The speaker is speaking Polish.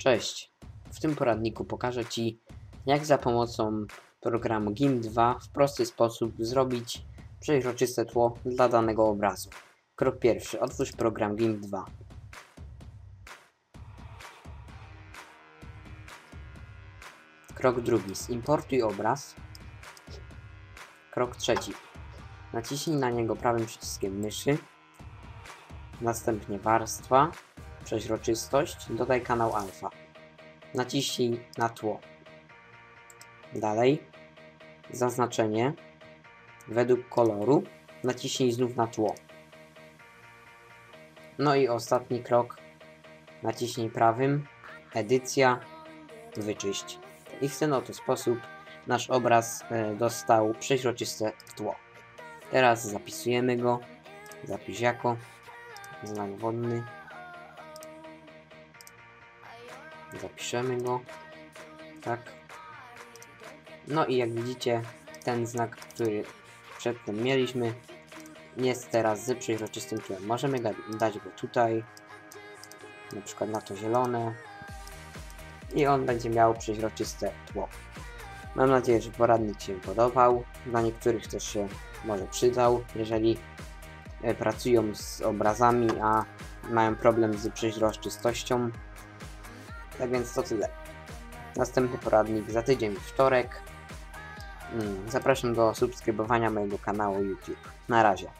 Cześć! W tym poradniku pokażę Ci, jak za pomocą programu GIMP2 w prosty sposób zrobić przeźroczyste tło dla danego obrazu. Krok pierwszy. Otwórz program GIMP2. Krok drugi. Zimportuj obraz. Krok trzeci. Naciśnij na niego prawym przyciskiem myszy. Następnie warstwa, przeźroczystość, dodaj kanał alfa. Naciśnij na tło. Dalej, zaznaczenie według koloru. Naciśnij znów na tło. No i ostatni krok. Naciśnij prawym, edycja, wyczyść. I w ten oto sposób nasz obraz e, dostał przeźroczyste tło. Teraz zapisujemy go. Zapisz jako znak wodny. Zapiszemy go. Tak. No i jak widzicie, ten znak, który przedtem mieliśmy, jest teraz z przeźroczystym tłem. Możemy dać go tutaj, na przykład na to zielone i on będzie miał przeźroczyste tło. Mam nadzieję, że poradnik się podobał. Dla niektórych też się może przydał, jeżeli e, pracują z obrazami, a mają problem z przeźroczystością. Tak więc to tyle. Następny poradnik za tydzień w wtorek. Mm, Zapraszam do subskrybowania mojego kanału YouTube. Na razie.